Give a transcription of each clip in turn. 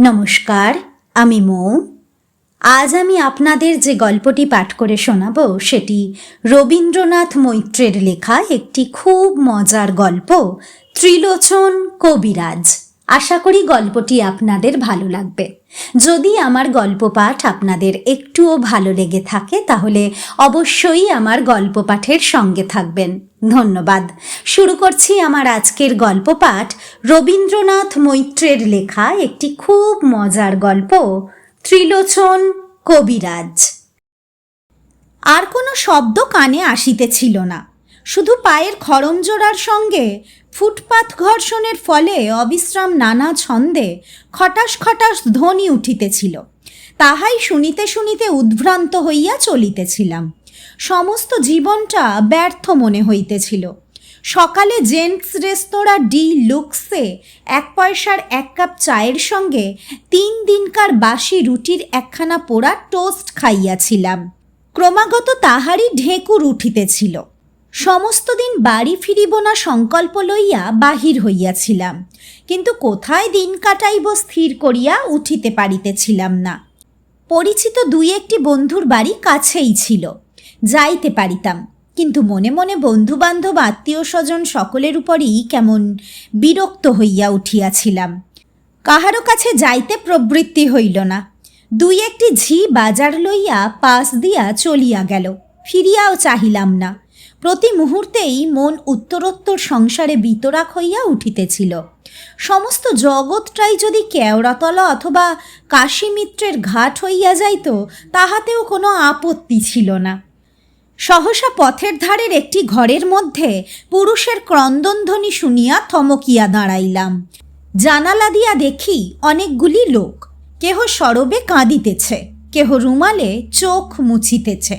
নমস্কার, আমি মৌ। আজ আমি আপনাদের যে গল্পটি পাঠ করে শোনাব, সেটি রবীন্দ্রনাথ মৈত্রের লেখা একটি খুব মজার গল্প, ত্রিলোচন কবিরাজ। আশা করি গল্পটি আপনাদের ভালো লাগবে। যদি আমার গল্প পাঠ আপনাদের একটুও ভালো লেগে থাকে, তাহলে অবশ্যই আমার গল্প পাঠের সঙ্গে থাকবেন। ধন্যবাদ। শুরু করছি আমার আজকের গল্প পাঠ রবীন্দ্রনাথ মৈত্রের লেখা একটি খুব মজার গল্প, ত্রিলোচন কবিরাজ। আর কোনো শব্দ কানে আসিতেছিল না। শুধু পায়ের খরমজোড়ার সঙ্গে ফুটপাত ঘর্ষণের ফলে অবিশ্রাম নানা ছন্দে খটাস খটাস ধ্বনি উঠিতেছিল। তাহাই শুনিতে শুনিতে উদ্ভ্রান্ত হইয়া চলিতেছিলাম। সমস্ত জীবনটা ব্যর্থ মনে হইতেছিল। সকালে জেন্টস রেস্তোরাঁ ডি লুক্সে এক পয়সার এক কাপ চায়ের সঙ্গে তিন দিনকার বাসি রুটির একখানা পোড়া টোস্ট খাইয়াছিলাম। ক্রমাগত তাহারই ঢেঁকুর উঠিতেছিল। সমস্ত দিন বাড়ি ফিরিব না সংকল্প লইয়া বাহির হইয়াছিলাম। কিন্তু কোথায় দিন কাটাইব স্থির করিয়া উঠিতে পারিতেছিলাম না। পরিচিত দুই একটি বন্ধুর বাড়ি কাছেই ছিল। যাইতে পারিতাম। কিন্তু মনে মনে বন্ধু বান্ধব আত্মীয় স্বজন সকলের উপরই কেমন বিরক্ত হইয়া উঠিয়াছিলাম। কাহারও কাছে যাইতে প্রবৃত্তি হইল না। দুই একটি ঝি বাজার লইয়া পাশ দিয়া চলিয়া গেল। ফিরিয়াও চাহিলাম না। প্রতি মুহূর্তেই মন উত্তরোত্তর সংসারে বিতরাক হইয়া উঠিতেছিল। সমস্ত জগৎটাই যদি কেওড়াতলা অথবা কাশীমিত্রের ঘাট হইয়া যাইত, তাহাতেও কোনো আপত্তি ছিল না। সহসা পথের ধারের একটি ঘরের মধ্যে পুরুষের ক্রন্দনধ্বনি শুনিয়া থমকিয়া দাঁড়াইলাম। জানালা দিয়া দেখি অনেকগুলি লোক। কেহ সরবে কাঁদিতেছে, কেহ রুমালে চোখ মুছিতেছে,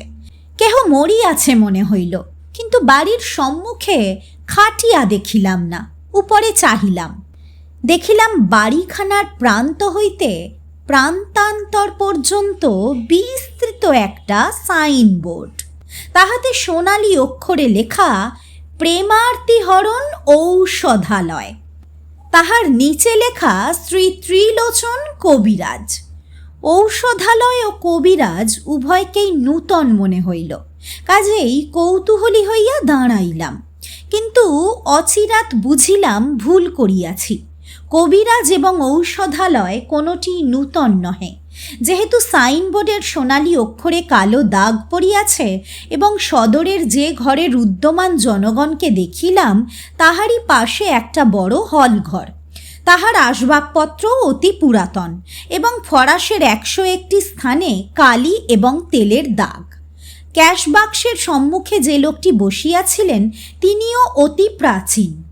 কেহ মরিয়াছে মনে হইল। কিন্তু বাড়ির সম্মুখে খাটিয়া দেখিলাম না, উপরে চাহিলাম। দেখিলাম বাড়িখানার প্রান্ত হইতে প্রান্তান্তর পর্যন্ত বিস্তৃত একটা সাইনবোর্ড। তাহাতে সোনালি অক্ষরে লেখা, প্রেমার্তি হরণ ঔষধালয়। তাহার নিচে লেখা, শ্রী ত্রিলোচন কবিরাজ। ঔষধালয় ও কবিরাজ উভয়কেই নূতন মনে হইল। কাজেই কৌতূহলী হইয়া দাঁড়াইলাম। কিন্তু অচিরাত বুঝিলাম ভুল করিয়াছি। কবিরাজ এবং ঔষধালয় কোনোটি নূতন নহে। যেহেতু সাইনবোর্ডের সোনালি অক্ষরে কালো দাগ পড়িয়াছে এবং সদরের যে ঘরে রুদ্যমান জনগণকে দেখিলাম, তাহারই পাশে একটা বড় হল ঘর তাহার আসবাবপত্র অতি পুরাতন এবং ফরাসের একশো একটি স্থানে কালি এবং তেলের দাগ। ক্যাশ বাক্সের সম্মুখে যে লোকটি বসিয়াছিলেন, তিনিও অতি প্রাচীন।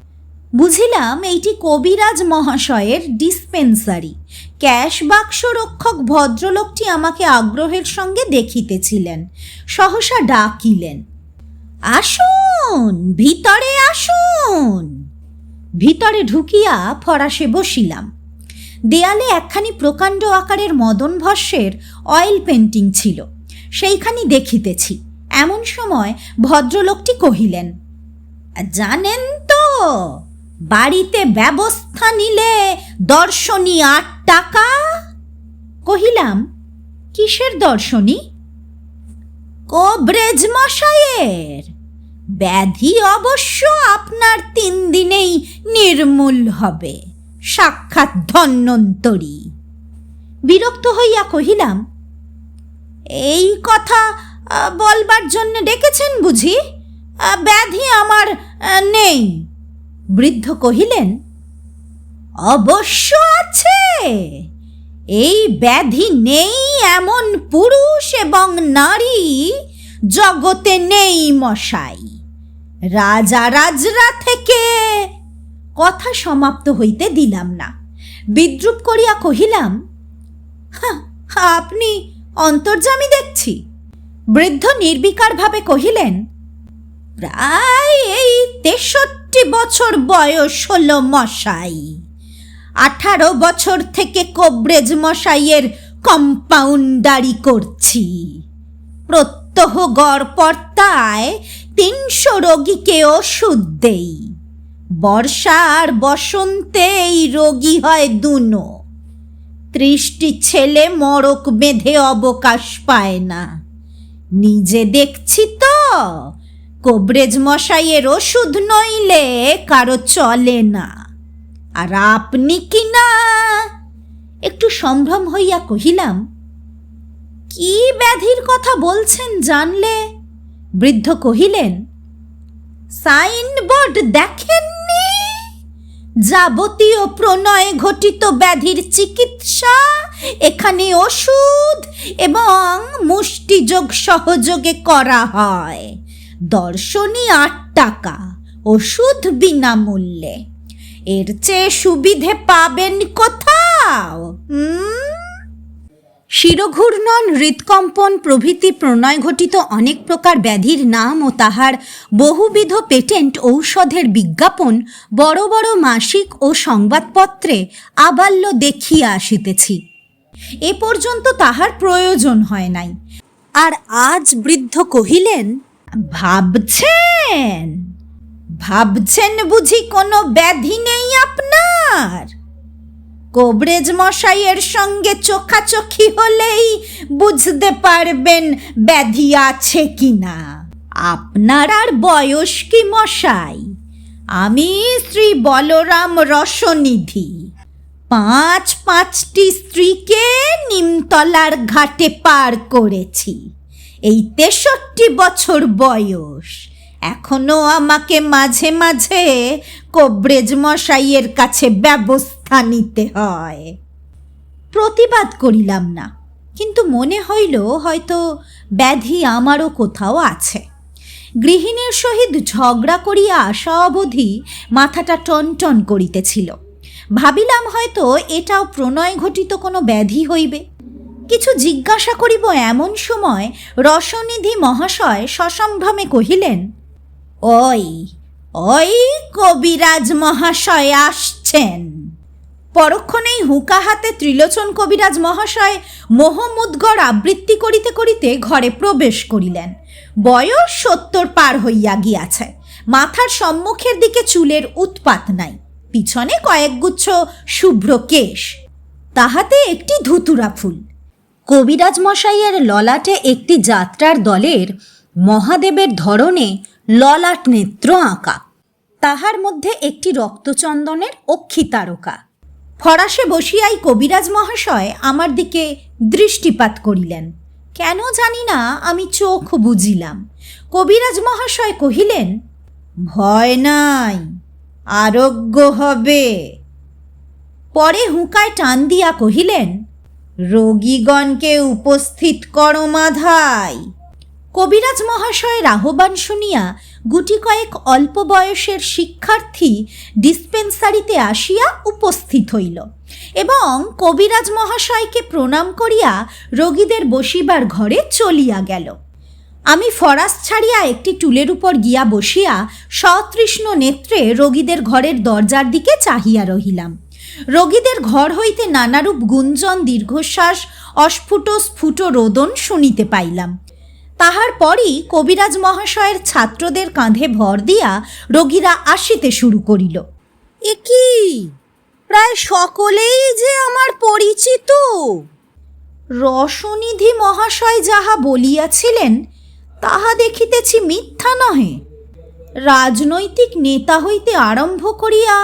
বুঝিলাম এইটি কবিরাজ মহাশয়ের ডিসপেন্সারি। ক্যাশ বাক্স রক্ষক ভদ্রলোকটি আমাকে আগ্রহের সঙ্গে দেখিতেছিলেন, সহসা ডাকিলেন, আসুন, ভিতরে আসুন। ভিতরে ঢুকিয়া ফরাসে বসিলাম। দেয়ালে একখানি প্রকাণ্ড আকারের মদন ভস্যের অয়েল পেন্টিং ছিল। সেইখানি দেখিতেছি। এমন সময় ভদ্রলোকটি কহিলেন, জানেন তো, বাড়িতে ব্যবস্থা নিলে দর্শনী আট টাকা? কহিলাম, কিসের দর্শনী? কবরেজ মশাইয়ের। ব্যাধি অবশ্য আপনার তিন দিনেই নির্মূল হবে। সাক্ষাৎ ধন্যন্তরী বিরক্ত হইয়া কহিলাম এই কথা বলবার জন্য ডেকেছেন বুঝি? ব্যাধি আমার নেই। বৃদ্ধ কহিলেন অবশ্য আছে। এই ব্যাধি নেই এমন পুরুষ এবং নারী জগতে নেই মশাই। রাজা রাজরা থেকে কথা সমাপ্ত হইতে দিলাম না। বিদ্রুপ করিয়া কহিলাম "হাহ, আপনি অন্তর্জামী দেখছি। বৃদ্ধ নির্বিকারভাবে কহিলেন, প্রায় এই তেষট্টি বছর বয়স হলো মশাই। আঠারো বছর থেকে কবরেজ মশাইয়ের কম্পাউন্ডারি করছি। প্রত্যহ গড়পর্তায় তিনশো রোগীকে ওষুধ দেই। বর্ষা আর বসন্তে এই রোগী হয় দুনো। ত্রিশটি ছেলে মরক বেঁধে অবকাশ পায় না। নিজে দেখছি তো, কবরেজ মশাইয়ের ওষুধ নইলে কারও চলে না। আর আপনি কি না? একটু সম্ভ্রম হইয়া কহিলাম, কি ব্যাধির কথা বলছেন জানলে? বৃদ্ধ কহিলেন, সাইনবোর্ড দেখেননি? যাবতীয় প্রণয় ঘটিত ব্যাধির চিকিৎসা, এখানে ওষুধ এবং মুষ্টিযোগ সহযোগে করা হয়। দর্শনী আট টাকা, ওষুধ বিনামূল্যে। এর চেয়ে সুবিধে পাবেন কোথাও? হুম শিরঘূর্ণন, হৃৎকম্পন প্রভৃতি প্রণয় ঘটিত অনেক প্রকার ব্যাধির নাম ও তাহার বহুবিধ পেটেন্ট ঔষধের বিজ্ঞাপন বড় বড় মাসিক ও সংবাদপত্রে আবাল্য দেখিয়া আসিতেছি। এ পর্যন্ত তাহার প্রয়োজন হয় নাই। আর আজ বৃদ্ধ কহিলেন, ভাবছেন? ভাবছেন বুঝি কোনো ব্যাধি নেই আপনার? কবরেজ মশাইয়ের সঙ্গে চোখাচোখি হলেই বুঝতে পারবেন ব্যাধি আছে কিনা। আপনার আর বয়স কি মশাই? আমি শ্রী বলরাম রসনিধি। পাঁচ পাঁচটি স্ত্রীকে নিমতলার ঘাটে পার করেছি। এই তেষট্টি বছর বয়স। এখনও আমাকে মাঝে মাঝে কবরেজ মশাইয়ের কাছে ব্যবস্থা নিতে হয়। প্রতিবাদ করিলাম না, কিন্তু মনে হইল হয়তো ব্যাধি আমারও কোথাও আছে। গৃহিণীর সহিত ঝগড়া করিয়া আসা অবধি মাথাটা টনটন করিতেছিল। ভাবিলাম হয়তো এটাও প্রণয় ঘটিত কোনো ব্যাধি হইবে। কিছু জিজ্ঞাসা করিব এমন সময় রসনিধি মহাশয় সসম্ভ্রমে কহিলেন ওই ওই কবিরাজ মহাশয় আসছেন। পরক্ষণেই হুকা হাতে ত্রিলোচন কবিরাজ মহাশয় মোহমুদ্গর আবৃত্তি করিতে করিতে ঘরে প্রবেশ করিলেন। বয়স সত্তর পার হইয়া গিয়াছে। মাথার সম্মুখের দিকে চুলের উৎপাত নাই। পিছনে কয়েকগুচ্ছ শুভ্র কেশ। তাহাতে একটি ধুতুরা ফুল। কবিরাজ মশাইয়ের ললাটে একটি যাত্রার দলের মহাদেবের ধরনে ললাট নেত্র আঁকা। তাহার মধ্যে একটি রক্তচন্দনের অক্ষি তারকা ফরাসে বসিয়াই কবিরাজ মহাশয় আমার দিকে দৃষ্টিপাত করিলেন। কেন জানি না আমি চোখ বুঝিলাম কবিরাজ মহাশয় কহিলেন, ভয় নাই, আরোগ্য হবে। পরে হুঁকায় টান দিয়া কহিলেন, রোগীগণকে উপস্থিত করো কবিরাজ মহাশয়ের আহ্বান শুনিয়া গুটি কয়েক অল্প বয়সের শিক্ষার্থী ডিসপেন্সারিতে আসিয়া উপস্থিত হইল এবং কবিরাজ মহাশয়কে প্রণাম করিয়া রোগীদের বসিবার ঘরে চলিয়া গেল। আমি ফরাস ছাড়িয়া একটি টুলের উপর গিয়া বসিয়া সতৃষ্ণ নেত্রে রোগীদের ঘরের দরজার দিকে চাহিয়া রহিলাম। রোগীদের ঘর হইতে নানারূপ গুঞ্জন, দীর্ঘশ্বাস অস্ফুট স্ফুট রোদন শুনিতে পাইলাম। তাহার পরই কবিরাজ মহাশয়ের ছাত্রদের কাঁধে ভর দিয়া রোগীরা আসিতে শুরু করিল। এ কি? প্রায় সকলেই যে আমার পরিচিত? রসনিধি মহাশয় যাহা বলিয়াছিলেন, তাহা দেখিতেছি মিথ্যা নহে। রাজনৈতিক নেতা হইতে আরম্ভ করিয়া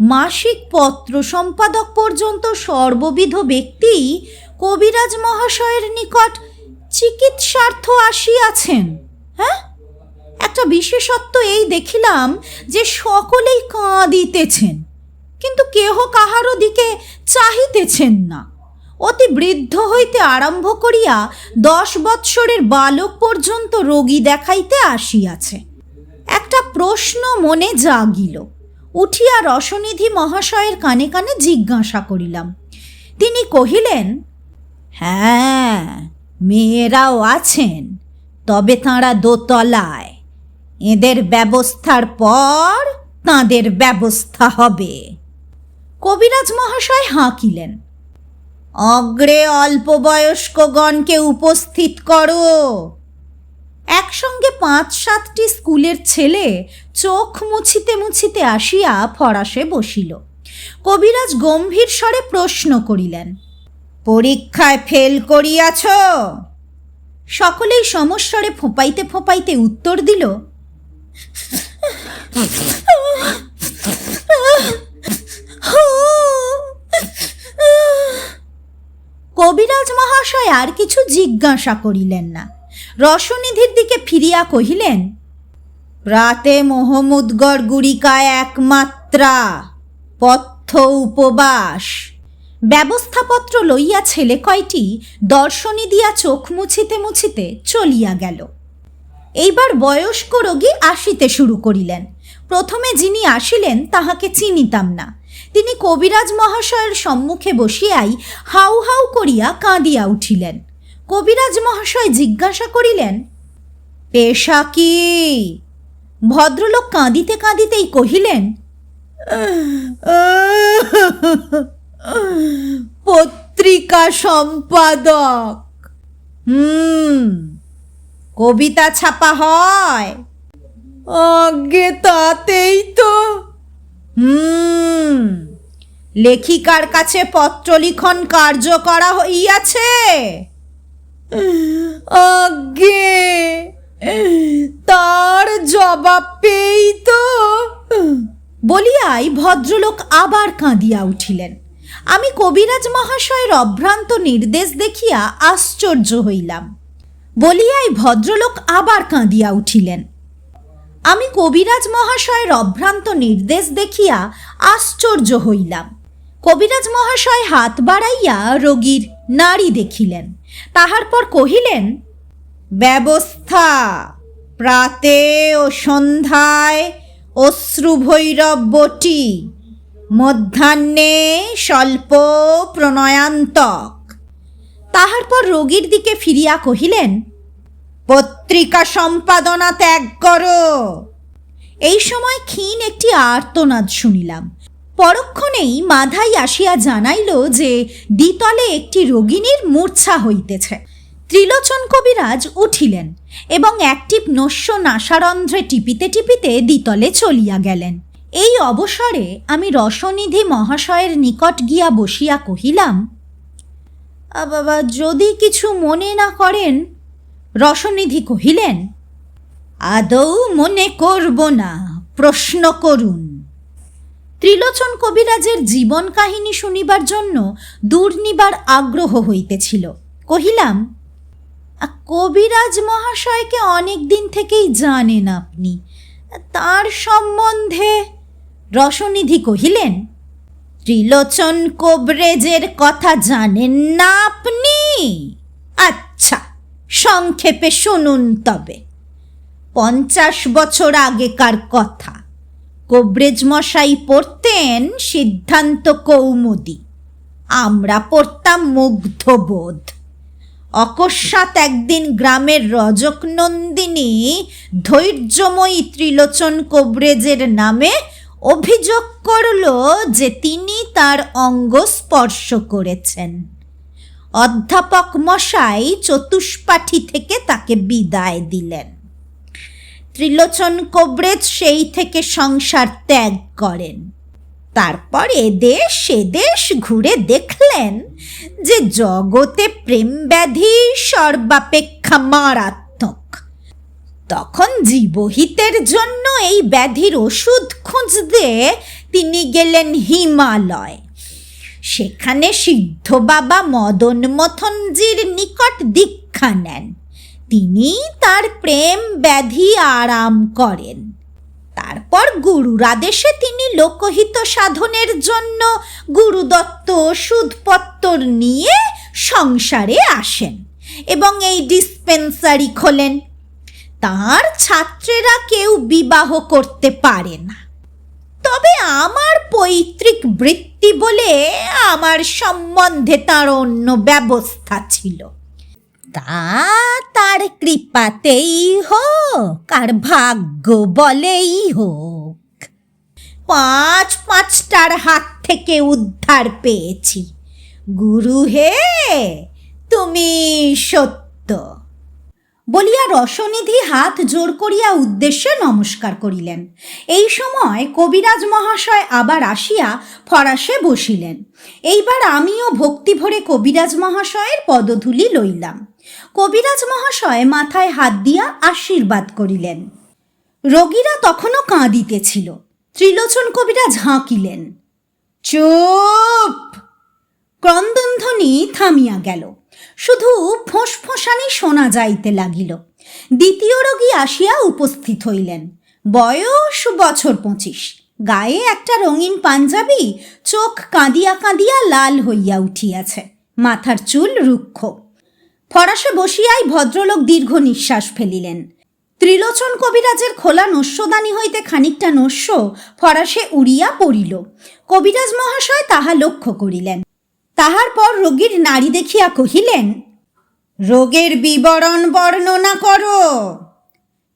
মাসিক পত্র সম্পাদক পর্যন্ত সর্ববিধ ব্যক্তি কবিরাজ মহাশয়ের নিকট চিকিৎসার্থ আসিয়াছেন। হ্যাঁ? একটা বিশেষত্ব এই দেখিলাম যে সকলেই কাঁদিতেছেন, কিন্তু কেহ কাহারও দিকে চাহিতেছেন না। অতি বৃদ্ধ হইতে আরম্ভ করিয়া দশ বৎসরের বালক পর্যন্ত রোগী দেখাইতে আসিয়াছে। একটা প্রশ্ন মনে জাগিল, উঠিয়া রসনিধি মহাশয়ের কানে কানে জিজ্ঞাসা করিলাম। তিনি কহিলেন হ্যাঁ মেয়েরাও আছেন, তবে তাঁরা দোতলায়। এদের ব্যবস্থার পর তাঁদের ব্যবস্থা হবে। কবিরাজ মহাশয় হাঁকিলেন, অগ্রে অল্প বয়স্কগণকে উপস্থিত করো। একসঙ্গে পাঁচ সাতটি স্কুলের ছেলে চোখ মুছিতে মুছিতে আসিয়া ফরাসে বসিল। কবিরাজ গম্ভীর স্বরে প্রশ্ন করিলেন পরীক্ষায় ফেল করিয়াছ? সকলেই সমস্বরে ফোঁপাইতে ফোঁপাইতে উত্তর দিল, কবিরাজ মহাশয় আর কিছু জিজ্ঞাসা করিলেন না। রসনিধির দিকে ফিরিয়া কহিলেন প্রাতে মোহাম্মদগড় গুড়িকায় একমাত্রা পথ্য উপবাস। ব্যবস্থাপত্র লইয়া ছেলে কয়টি দর্শনী দিয়া চোখ মুছিতে মুছিতে চলিয়া গেল। এইবার বয়স্ক রোগী আসিতে শুরু করিলেন। প্রথমে যিনি আসিলেন, তাহাকে চিনিতাম না। তিনি কবিরাজ মহাশয়ের সম্মুখে বসিয়াই হাউ হাউ করিয়া কাঁদিয়া উঠিলেন। কবিরাজ মহাশয় জিজ্ঞাসা করিলেন, পেশা কি? ভদ্রলোক কাঁদিতে কাঁদিতেই কহিলেন পত্রিকা সম্পাদক। হুম, কবিতা ছাপা হয়। আগে তাতেই তো। হুম, লেখিকার কাছে পত্র লিখন কার্য করা হইয়াছে। আগে তার জবাব পেই তো। বলিয়াই ভদ্রলোক আবার কাঁদিয়া উঠিলেন। আমি কবিরাজ মহাশয়ের অভ্রান্ত নির্দেশ দেখিয়া আশ্চর্য হইলাম। বলিয়াই ভদ্রলোক আবার কাঁদিয়া উঠিলেন। আমি কবিরাজ মহাশয়ের অভ্রান্ত নির্দেশ দেখিয়া আশ্চর্য হইলাম। কবিরাজ মহাশয় হাত বাড়াইয়া রোগীর নারী দেখিলেন। তাহার পর কহিলেন, ব্যবস্থা, প্রাতে ও সন্ধ্যায় অশ্রুভৈরব বটি। মধ্যাহ্নে স্বল্প প্রণয়ান্তক। তাহার পর রোগীর দিকে ফিরিয়া কহিলেন, পত্রিকা সম্পাদনা ত্যাগ করো। এই সময় ক্ষীণ একটি আর্তনাদ শুনিলাম। পরক্ষণেই মাধাই আসিয়া জানাইল যে দ্বিতলে একটি রোগিনীর মূর্ছা হইতেছে। ত্রিলোচন কবিরাজ উঠিলেন এবং একটি নস্য নাসারন্ধ্রে টিপিতে টিপিতে দ্বিতলে চলিয়া গেলেন। এই অবসরে আমি রসনিধি মহাশয়ের নিকট গিয়া বসিয়া কহিলাম বাবা, যদি কিছু মনে না করেন? রসনিধি কহিলেন, আদৌ মনে করব না, প্রশ্ন করুন। ত্রিলোচন কবিরাজের জীবন কাহিনী শুনিবার জন্য দূর্নিবার আগ্রহ হইতেছিল। কহিলাম কবিরাজ মহাশয়কে অনেক দিন থেকেই জানেন আপনি, তার সম্বন্ধে রসনিধি কহিলেন, ত্রিলোচন কবরেজের কথা জানেন না আপনি? আচ্ছা সংক্ষেপে শুনুন তবে। পঞ্চাশ বছর আগেকার কথা। কবরেজ মশাই পড়তেন সিদ্ধান্ত কৌমুদি। আমরা পড়তাম মুগ্ধবোধ। অকস্মাৎ একদিন গ্রামের রজক নন্দিনী ধৈর্যময়ী ত্রিলোচন কবরেজের নামে অভিযোগ করল যে তিনি তার অঙ্গ স্পর্শ করেছেন। অধ্যাপক মশাই চতুষ্পাঠী থেকে তাকে বিদায় দিলেন। ত্রিলোচন কবরেজ সেই থেকে সংসার ত্যাগ করেন। তারপর এদেশ সেদেশ ঘুরে দেখলেন যে জগতে প্রেম ব্যাধি সর্বাপেক্ষা মারাত্মক। তখন জীবহিতের জন্য এই ব্যাধির ওষুধ খুঁজতে তিনি গেলেন হিমালয়। সেখানে সিদ্ধ বাবা মদন মথনজির নিকট দীক্ষা নেন। তিনি তার প্রেম ব্যাধি আরাম করেন। তারপর গুরুর আদেশে তিনি লোকহিত সাধনের জন্য গুরুদত্ত ওষুধপত্তর নিয়ে সংসারে আসেন এবং এই ডিসপেন্সারি খোলেন। তার ছাত্রেরা কেউ বিবাহ করতে পারে না। তবে আমার পৈতৃক বৃত্তি বলে আমার সম্বন্ধে তার অন্য ব্যবস্থা ছিল। তা তার কৃপাতেই হোক আর ভাগ্য বলেই হোক। পাঁচ পাঁচটার হাত থেকে উদ্ধার পেয়েছি। গুরু হে, তুমি সত্য। বলিয়া রসনিধি হাত জোর করিয়া উদ্দেশ্যে নমস্কার করিলেন। এই সময় কবিরাজ মহাশয় আবার আসিয়া ফরাসে বসিলেন। এইবার আমিও ভক্তি ভরে কবিরাজ মহাশয়ের পদধূলি লইলাম। কবিরাজ মহাশয় মাথায় হাত দিয়া আশীর্বাদ করিলেন। রোগীরা তখনও কাঁদিতেছিল। ত্রিলোচন কবিরাজ ঝাঁকিলেন চুপ! ক্রন্দনধ্বনি থামিয়া গেল। শুধু ফোঁসফোঁসানি শোনা যাইতে লাগিল। দ্বিতীয় রোগী আসিয়া উপস্থিত হইলেন। বয়স বছর পঁচিশ। গায়ে একটা রঙিন পাঞ্জাবি, চোখ কাঁদিয়া কাঁদিয়া লাল হইয়া উঠিয়াছে। মাথার চুল রুক্ষ। ফরাসে বসিয়াই ভদ্রলোক দীর্ঘ নিঃশ্বাস ফেলিলেন। ত্রিলোচন কবিরাজের খোলা নস্যদানি হইতে খানিকটা নস্য ফরাসে উড়িয়া পড়িল। কবিরাজ মহাশয় তাহা লক্ষ্য করিলেন। তাহার পর রোগীর নারী দেখিয়া কহিলেন, রোগের বিবরণ বর্ণনা করো।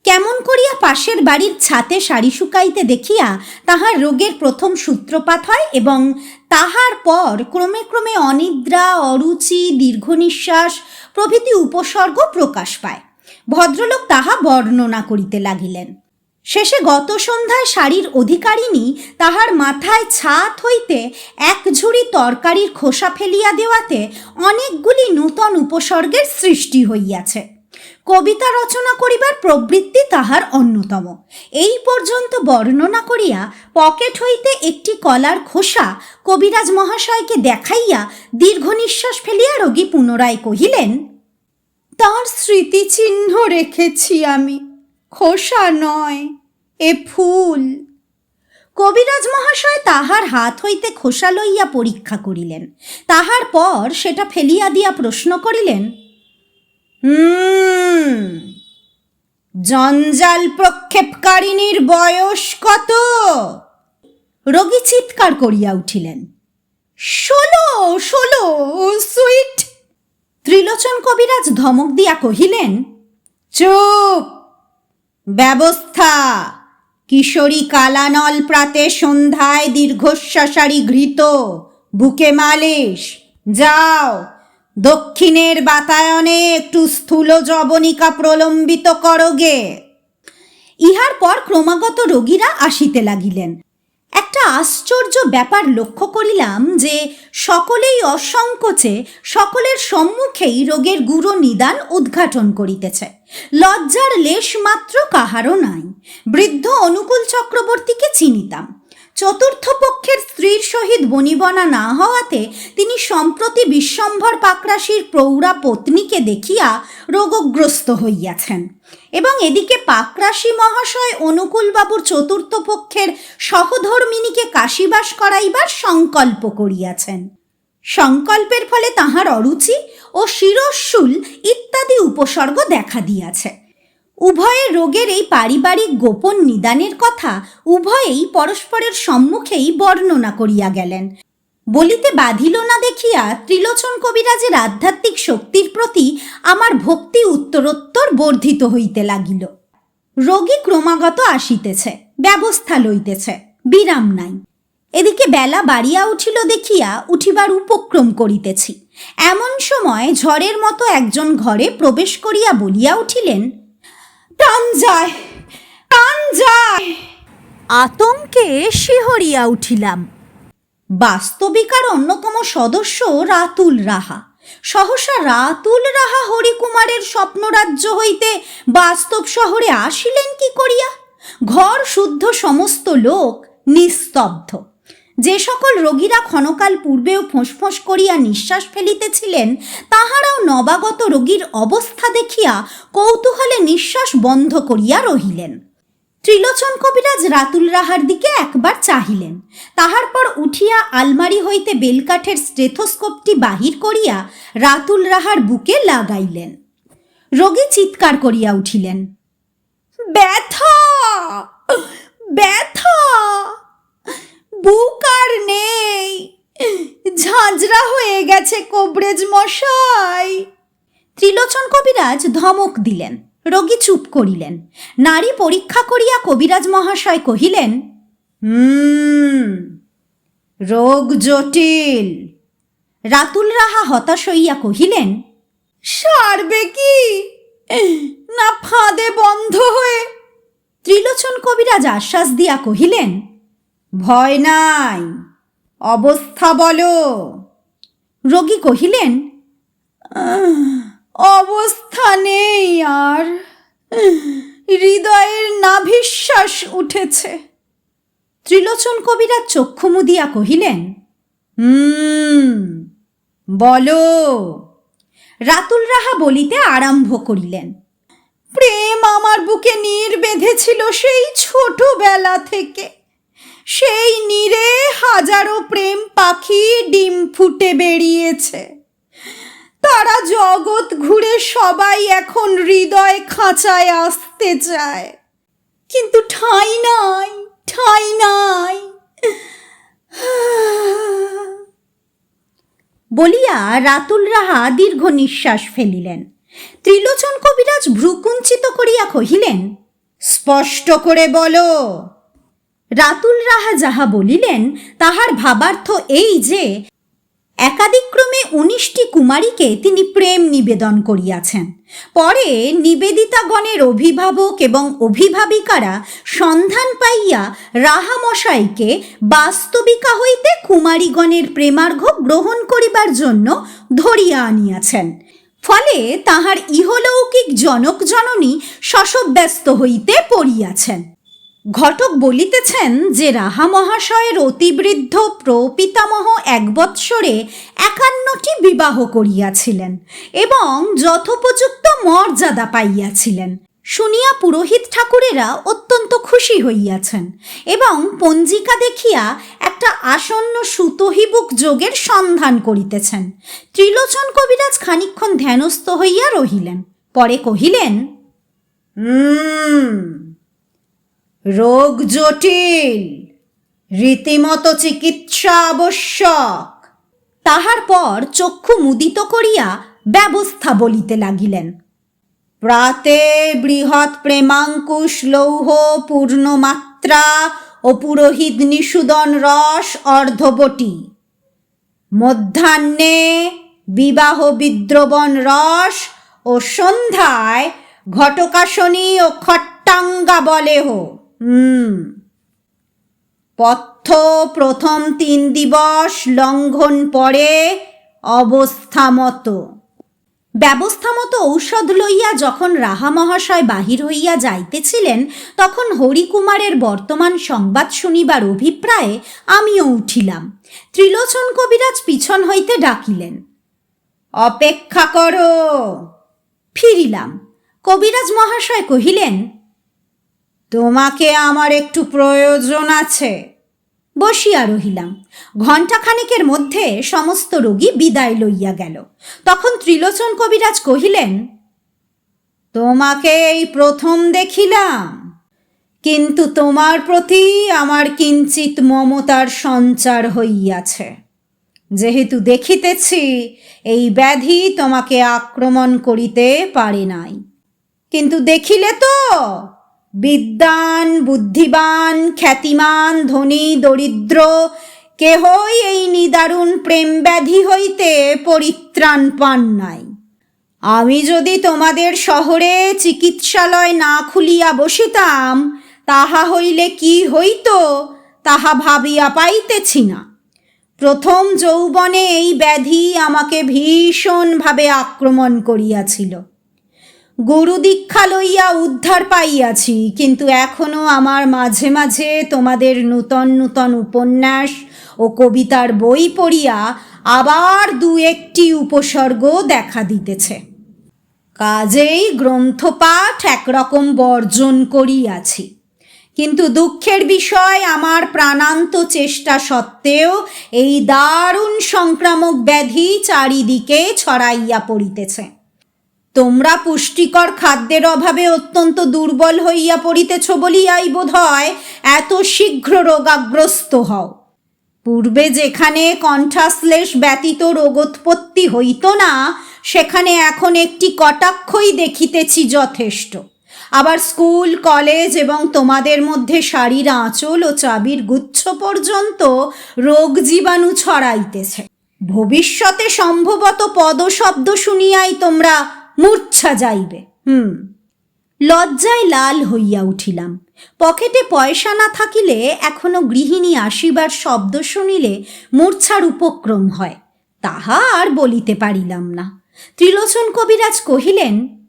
কেমন করিয়া পাশের বাড়ির ছাতে শাড়ি শুকাইতে দেখিয়া তাহার রোগের প্রথম সূত্রপাত হয় এবং তাহার পর ক্রমে ক্রমে অনিদ্রা, অরুচি দীর্ঘ নিঃশ্বাস প্রভৃতি উপসর্গ প্রকাশ পায়। ভদ্রলোক তাহা বর্ণনা করিতে লাগিলেন। শেষে গত সন্ধ্যায় শাড়ির অধিকারিণী তাহার মাথায় ছাত হইতে এক ঝুড়ি তরকারির খোসা ফেলিয়া দেওয়াতে অনেকগুলি নূতন উপসর্গের সৃষ্টি হইয়াছে। কবিতা রচনা করিবার প্রবৃত্তি তাহার অন্যতম। এই পর্যন্ত বর্ণনা করিয়া পকেট হইতে একটি কলার খোসা কবিরাজ মহাশয়কে দেখাইয়া দীর্ঘ নিঃশ্বাস ফেলিয়া রোগী পুনরায় কহিলেন, তার স্মৃতিচিহ্ন রেখেছি আমি। খোসা নয় এ ফুল। কবিরাজ মহাশয় তাহার হাত হইতে খোসা লইয়া পরীক্ষা করিলেন। তাহার পর সেটা ফেলিয়া দিয়া প্রশ্ন করিলেন, হুম, জঞ্জাল প্রক্ষেপকারিণীর বয়স কত? রোগী চিৎকার করিয়া উঠিলেন, ষোলো ষোলো, সুইট। ত্রিলোচন কবিরাজ ধমক দিয়া কহিলেন, চুপ, ব্যবস্থা। কিশোরী কালানল প্রাতে সন্ধ্যায় দীর্ঘশ্বাসারি ঘৃত। বুকে মালিশ। যাও। দক্ষিণের বাতায়নে একটু স্থূল জবনিকা প্রলম্বিত করগে। ইহার পর ক্রমাগত রোগীরা আসিতে লাগিলেন। একটা আশ্চর্য ব্যাপার লক্ষ্য করিলাম যে সকলেই অসংকোচে সকলের সম্মুখেই রোগের গুরু নিদান উদ্ঘাটন করিতেছে। লজ্জার লেশ মাত্র কাহারও নাই। বৃদ্ধ অনুকূল চক্রবর্তীকে চিনিতাম। চতুর্থ পক্ষের স্ত্রীর সহিত বনিবনা না হওয়াতে তিনি সম্প্রতি বিশ্বম্ভর পাকরাশির প্রৌঢ়া পত্নীকে দেখিয়া রোগগ্রস্ত হইয়াছেন। এবং এদিকে পাকরাশি মহাশয় অনুকূলবাবুর চতুর্থ পক্ষের সহধর্মিনীকে কাশিবাস করাইবার সংকল্প করিয়াছেন। সংকল্পের ফলে তাহার অরুচি ও শিরশুল ইত্যাদি উপসর্গ দেখা দিয়াছে। উভয়ের রোগের এই পারিবারিক গোপন নিদানের কথা উভয়েই পরস্পরের সম্মুখেই বর্ণনা করিয়া গেলেন। বলিতে বাধিল না দেখিয়া ত্রিলোচন কবিরাজের আধ্যাত্মিক শক্তির প্রতি আমার ভক্তি উত্তরোত্তর বর্ধিত হইতে লাগিল। রোগী ক্রমাগত আসিতেছে, ব্যবস্থা লইতেছে, বিরাম নাই। এদিকে বেলা বাড়িয়া উঠিল দেখিয়া উঠিবার উপক্রম করিতেছি। এমন সময় ঝড়ের মতো একজন ঘরে প্রবেশ করিয়া বলিয়া উঠিলেন, প্রাণ যায় প্রাণ যায়। আতঙ্কে শিহরিয়া উঠিলাম। বাস্তবিকার অন্যতম সদস্য রাতুল রাহা। সহসা রাতুল রাহা হরিকুমারের স্বপ্নরাজ্য হইতে বাস্তব শহরে আসিলেন কি করিয়া? ঘর শুদ্ধ সমস্ত লোক নিস্তব্ধ। যে সকল রোগীরা ক্ষণকাল পূর্বেও ফোঁস করিয়া নিঃশ্বাস ফেলিতেছিলেন, তাহারাও নবাগত রোগীর অবস্থা দেখিয়া কৌতূহলে নিঃশ্বাস বন্ধ করিয়া রহিলেন। ত্রিলোচন কবিরাজ রাতুল রাহার দিকে একবার চাহিলেন। তাহার পর উঠিয়া আলমারি হইতে বেলকাঠের স্টেথোস্কোপটি বাহির করিয়া রাতুল রাহার বুকে লাগাইলেন। রোগী চিৎকার করিয়া উঠিলেন, ব্যথা! ব্যথা বুক আর নেই ঝাঁঝরা হয়ে গেছে কবরেজ মশাই। ত্রিলোচন কবিরাজ ধমক দিলেন, রোগী চুপ করিলেন। নারী পরীক্ষা করিয়া কবিরাজ মহাশয় কহিলেন, হুম, রোগ জটিল। রাতুল রাহা হতাশ হইয়া কহিলেন, সারবে কি? না ফাঁদে বন্ধ হয়ে? ত্রিলোচন কবিরাজ আশ্বাস দিয়া কহিলেন, ভয় নাই, অবস্থা বলো। রোগী কহিলেন অবস্থা নেই আর। হৃদয়ের নাভিশ্বাস উঠেছে। ত্রিলোচন কবিরা চক্ষু মুদিয়া কহিলেন, হুম, বলো। রাতুল রাহা বলিতে আরম্ভ করিলেন, প্রেম আমার বুকে নীর বেঁধেছিল সেই ছোটবেলা থেকে। সেই নীরে হাজারো প্রেম পাখি ডিম ফুটে বেরিয়েছে তারা জগৎ ঘুরে সবাই এখন হৃদয় খাঁচায় আসতে চায়। কিন্তু ঠাঁই নাই ঠাঁই নাই। বলিয়া রাতুল রাহা দীর্ঘ নিঃশ্বাস ফেলিলেন। ত্রিলোচন কবিরাজ ভ্রুকুঞ্চিত করিয়া কহিলেন, স্পষ্ট করে বলো রাতুল রাহা যাহা বলিলেন, তাহার ভাবার্থ এই যে, একাদিক্রমে উনিশটি কুমারীকে তিনি প্রেম নিবেদন করিয়াছেন। পরে নিবেদিতাগণের অভিভাবক এবং অভিভাবিকারা সন্ধান পাইয়া রাহামশাইকে বাস্তবিকা হইতে কুমারীগণের প্রেমার্ঘ গ্রহণ করিবার জন্য ধরিয়া আনিয়াছেন। ফলে তাহার ইহলৌকিক জনক জননী শশব্যস্ত হইতে পড়িয়াছেন। ঘটক বলিতেছেন যে রাহা মহাশয়ের অতিবৃদ্ধ প্রপিতামহ এক বৎসরে একান্নটি বিবাহ করিয়াছিলেন এবং যথোপযুক্ত মর্যাদা পাইয়াছিলেন। শুনিয়া পুরোহিত ঠাকুরেরা অত্যন্ত খুশি হইয়াছেন এবং পঞ্জিকা দেখিয়া একটা আসন্ন সুতহিবুক যোগের সন্ধান করিতেছেন। ত্রিলোচন কবিরাজ খানিক্ষণ ধ্যানস্থ হইয়া রহিলেন। পরে কহিলেন, হুম। রোগ জটিল, রীতিমতো চিকিৎসা আবশ্যক। তাহার পর চক্ষু মুদিত করিয়া ব্যবস্থা বলিতে লাগিলেন। প্রাতে বৃহৎ প্রেমাঙ্কুশ লৌহ পূর্ণমাত্রা ও পুরোহিত নিষুদন রস অর্ধবটি। মধ্যাহ্নে বিবাহ বিদ্রবণ রস ও সন্ধ্যায় ঘটকাসনী ও খট্টাঙ্গা বলেহ হুম। পথ্য প্রথম তিন দিবস লঙ্ঘন পরে অবস্থা মতো ব্যবস্থা মতো ঔষধ লইয়া যখন রাহা মহাশয় বাহির হইয়া যাইতেছিলেন, তখন হরিকুমারের বর্তমান সংবাদ শুনিবার অভিপ্রায়ে আমিও উঠিলাম। ত্রিলোচন কবিরাজ পিছন হইতে ডাকিলেন, অপেক্ষা করো। ফিরিলাম। কবিরাজ মহাশয় কহিলেন তোমাকে আমার একটু প্রয়োজন আছে। বসিয়া রহিলাম। ঘণ্টাখানেকের মধ্যে সমস্ত রোগী বিদায় লইয়া গেল। তখন ত্রিলোচন কবিরাজ কহিলেন, তোমাকে এই প্রথম দেখিলাম। কিন্তু তোমার প্রতি আমার কিঞ্চিত মমতার সঞ্চার হইয়াছে। যেহেতু দেখিতেছি, এই ব্যাধি তোমাকে আক্রমণ করিতে পারে নাই। কিন্তু দেখিলে তো বিদ্বান বুদ্ধিমান খ্যাতিমান, ধনী, দরিদ্র, কেহই এই নিদারুণ প্রেম ব্যাধি হইতে পরিত্রাণ পান নাই। আমি যদি তোমাদের শহরে চিকিৎসালয় না খুলিয়া বসিতাম, তাহা হইলে কি হইত, তাহা ভাবিয়া পাইতেছি না। প্রথম যৌবনে এই ব্যাধি আমাকে ভীষণভাবে আক্রমণ করিয়াছিল। গুরু দীক্ষা লইয়া উদ্ধার পাইয়াছি, কিন্তু এখনও আমার মাঝে মাঝে তোমাদের নূতন নূতন উপন্যাস ও কবিতার বই পড়িয়া আবার দু একটি উপসর্গ দেখা দিতেছে। কাজেই গ্রন্থপাঠ একরকম বর্জন করিয়াছি। কিন্তু দুঃখের বিষয়, আমার প্রাণান্ত চেষ্টা সত্ত্বেও এই দারুণ সংক্রামক ব্যাধি চারিদিকে ছড়াইয়া পড়িতেছে। তোমরা পুষ্টিকর খাদ্যের অভাবে অত্যন্ত দুর্বল হইয়া পড়িতেছ বলিয়াই বোধ হয় এত শীঘ্র রোগাগ্রস্ত হও। পূর্বে যেখানে কণ্ঠাশ্লেষ ব্যতীত রোগোৎপত্তি হইত না, সেখানে এখন একটি কটাক্ষই দেখিতেছি যথেষ্ট। আবার স্কুল, কলেজ এবং তোমাদের মধ্যে শাড়ির আঁচল ও চাবির গুচ্ছ পর্যন্ত রোগ জীবাণু ছড়াইতেছে। ভবিষ্যতে সম্ভবত পদশব্দ শুনিয়াই তোমরা মূর্ছা যাইবে। হুম। লজ্জায় লাল হইয়া উঠিলাম। পকেটে পয়সা না থাকিলে এখনও গৃহিণী আসিবার শব্দ শুনিলে মূর্ছার উপক্রম হয়। তাহা আর বলিতে পারিলাম না। ত্রিলোচন কবিরাজ কহিলেন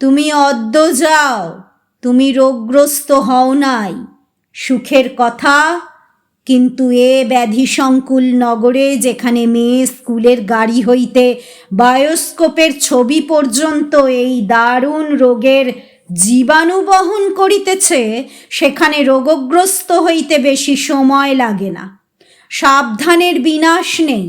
তুমি অদ্য যাও তুমি রোগগ্রস্ত হও নাই। সুখের কথা কিন্তু এ ব্যাধি সংকুল নগরে যেখানে মেয়ে স্কুলের গাড়ি হইতে বায়োস্কোপের ছবি পর্যন্ত এই দারুণ রোগের জীবাণু বহন করিতেছে, সেখানে রোগগ্রস্ত হইতে বেশি সময় লাগে না। সাবধানের বিনাশ নেই।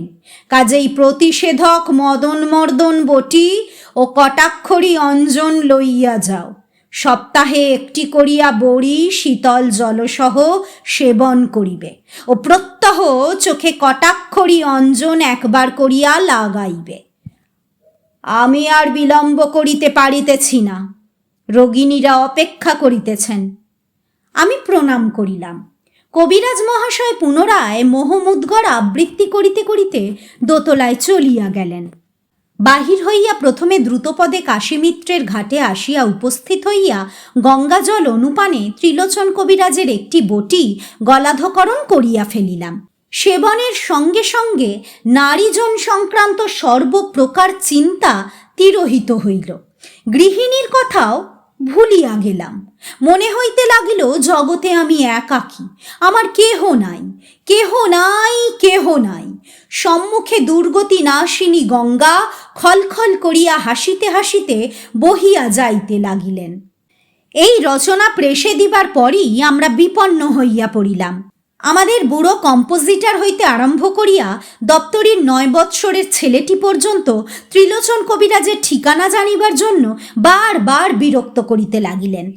কাজেই প্রতিষেধক মদন মর্দন বটি ও কটাক্ষরী অঞ্জন লইয়া যাও। সপ্তাহে একটি করিয়া বড়ি শীতল জলসহ সেবন করিবে ও প্রত্যহ চোখে কটাক্ষরী অঞ্জন একবার করিয়া লাগাইবে। আমি আর বিলম্ব করিতে পারিতেছি না, রোগিণীরা অপেক্ষা করিতেছেন। আমি প্রণাম করিলাম। কবিরাজ মহাশয় পুনরায় মোহমুদ্গর আবৃত্তি করিতে করিতে দোতলায় চলিয়া গেলেন। বাহির হইয়া প্রথমে দ্রুতপদে কাশীমিত্রের ঘাটে আসিয়া উপস্থিত হইয়া গঙ্গাজল অনুপানে ত্রিলোচন কবিরাজের একটি বটি গলাধকরণ করিয়া ফেলিলাম। সেবনের সঙ্গে সঙ্গে নারীজন সংক্রান্ত সর্বপ্রকার চিন্তা তিরোহিত হইল। গৃহিণীর কথাও ভুলিয়া গেলাম। মনে হইতে লাগিল, জগতে আমি একাকী। আমার কেহ নাই কেহ নাই কেহ নাই। সম্মুখে দুর্গতি নাশিনী গঙ্গা খলখল করিয়া হাসিতে হাসিতে বহিয়া যাইতে লাগিলেন। এই রচনা প্রেসে দিবার পরই আমরা বিপন্ন হইয়া পড়িলাম। আমাদের বুড়ো কম্পোজিটার হইতে আরম্ভ করিয়া দপ্তরির নয় বৎসরের ছেলেটি পর্যন্ত ত্রিলোচন কবিরাজের ঠিকানা জানিবার জন্য বারবার বিরক্ত করিতে লাগিলেন।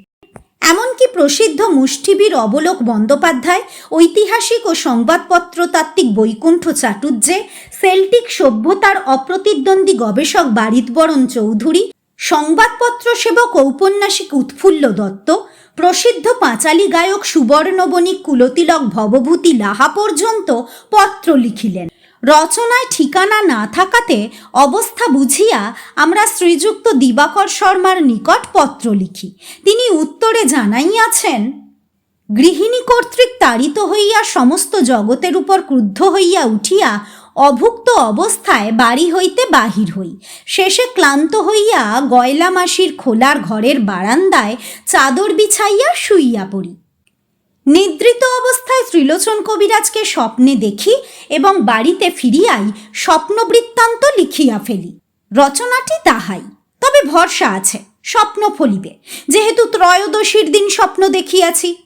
এমনকি প্রসিদ্ধ মুষ্টিবীর অবলোক বন্দ্যোপাধ্যায়, ঐতিহাসিক ও সংবাদপত্র তাত্ত্বিক বৈকুণ্ঠ চাটুর্যে সেল্টিক সভ্যতার অপ্রতিদ্বন্দ্বী গবেষক বারিতবরণ চৌধুরী, সংবাদপত্র সেবক ঔপন্যাসিক উৎফুল্ল দত্ত, প্রসিদ্ধ পাঁচালী গায়ক সুবর্ণবণিক কুলতিলক ভবভূতি লাহা পর্যন্ত পত্র লিখিলেন। রচনায় ঠিকানা না থাকাতে অবস্থা বুঝিয়া আমরা শ্রীযুক্ত দিবাকর শর্মার নিকট পত্র লিখি। তিনি উত্তরে জানাইয়াছেন, গৃহিণী কর্তৃক তাড়িত হইয়া সমস্ত জগতের উপর ক্রুদ্ধ হইয়া উঠিয়া অভুক্ত অবস্থায় বাড়ি হইতে বাহির হই। শেষে ক্লান্ত হইয়া গয়লা মাসির খোলার ঘরের বারান্দায় চাদর বিছাইয়া শুইয়া পড়ি। নিদ্রিত অবস্থায় ত্রিলোচন কবিরাজকে স্বপ্নে দেখি এবং বাড়িতে ফিরিয়াই স্বপ্নবৃত্তান্ত লিখিয়া ফেলি। রচনাটি তাহাই। তবে ভরসা আছে, স্বপ্ন ফলিবে। যেহেতু ত্রয়োদশীর দিন স্বপ্ন দেখিয়াছি।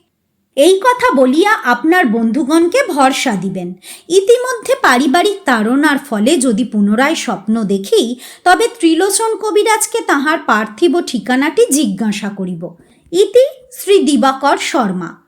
এই কথা বলিয়া আপনার বন্ধুগণকে ভরসা দিবেন। ইতিমধ্যে পারিবারিক তাড়নার ফলে যদি পুনরায় স্বপ্ন দেখি, তবে ত্রিলোচন কবিরাজকে তাহার পার্থিব ঠিকানাটি জিজ্ঞাসা করিব। ইতি শ্রী দিবাকর শর্মা।